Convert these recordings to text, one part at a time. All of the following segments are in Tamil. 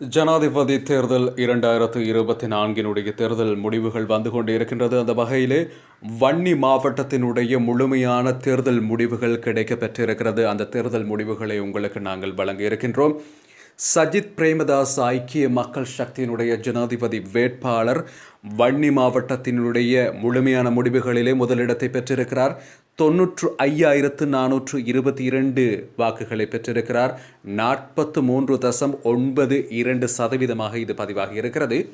ஜனாதிபதி தேர்தல் இரண்டாயிரத்து இருபத்தி நான்கினுடைய தேர்தல் முடிவுகள் வந்து கொண்டு இருக்கின்றது அந்த வகையிலே வன்னி மாவட்டத்தினுடைய முழுமையான தேர்தல் முடிவுகள் கிடைக்க பெற்றிருக்கிறது அந்த தேர்தல் முடிவுகளை உங்களுக்கு நாங்கள் வழங்க இருக்கின்றோம். சஜித் பிரேமதாஸ் ஐக்கிய மக்கள் சக்தியினுடைய ஜனாதிபதி வேட்பாளர் வன்னி மாவட்டத்தினுடைய முழுமையான முடிவுகளிலே முதலிடத்தை பெற்றிருக்கிறார். தொன்னூற்று ஐயாயிரத்து நானூற்று இருபத்தி இரண்டு வாக்குகளை பெற்றிருக்கிறார். நாற்பத்து மூன்று தசம் ஒன்பது இரண்டு சதவீதமாக இது பதிவாகி இருக்கிறது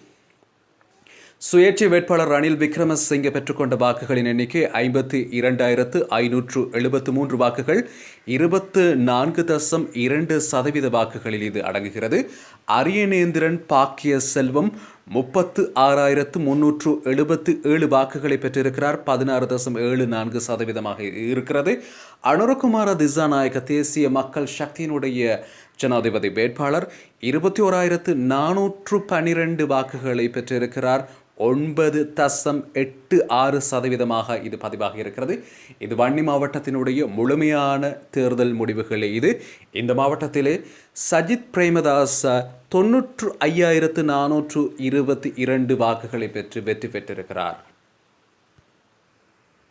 சுயேட்சை வேட்பாளர் ரணில் விக்ரமசிங்கே பெற்றுக்கொண்ட வாக்குகளின் எண்ணிக்கை ஐம்பத்தி இரண்டாயிரத்து ஐநூற்று எழுபத்து மூன்று வாக்குகள் இருபத்து நான்கு தசம் இரண்டு சதவீத வாக்குகளில் இது அடங்குகிறது. அரியநேந்திரன் பாக்கிய செல்வம் முப்பத்து ஆறாயிரத்து முன்னூற்று எழுபத்து ஏழு வாக்குகளை பெற்றிருக்கிறார். பதினாறு தசம் ஏழு நான்கு சதவீதமாக இருக்கிறது. அனுரகுமார திசாநாயக தேசிய மக்கள் சக்தியினுடைய ஜனாதிபதி வேட்பாளர் இருபத்தி ஓராயிரத்து நானூற்று பனிரெண்டு வாக்குகளை பெற்றிருக்கிறார். ஒன்பது தசம் எட்டு ஆறு சதவீதமாக இது பதிவாகி இருக்கிறது. இது வன்னி மாவட்டத்தினுடைய முழுமையான தேர்தல் முடிவுகள் இது. இந்த மாவட்டத்திலே சஜித் பிரேமதாஸ் தொன்னூற்று ஐயாயிரத்து நானூற்று இருபத்தி இரண்டு வாக்குகளை பெற்று வெற்றி பெற்றிருக்கிறார்.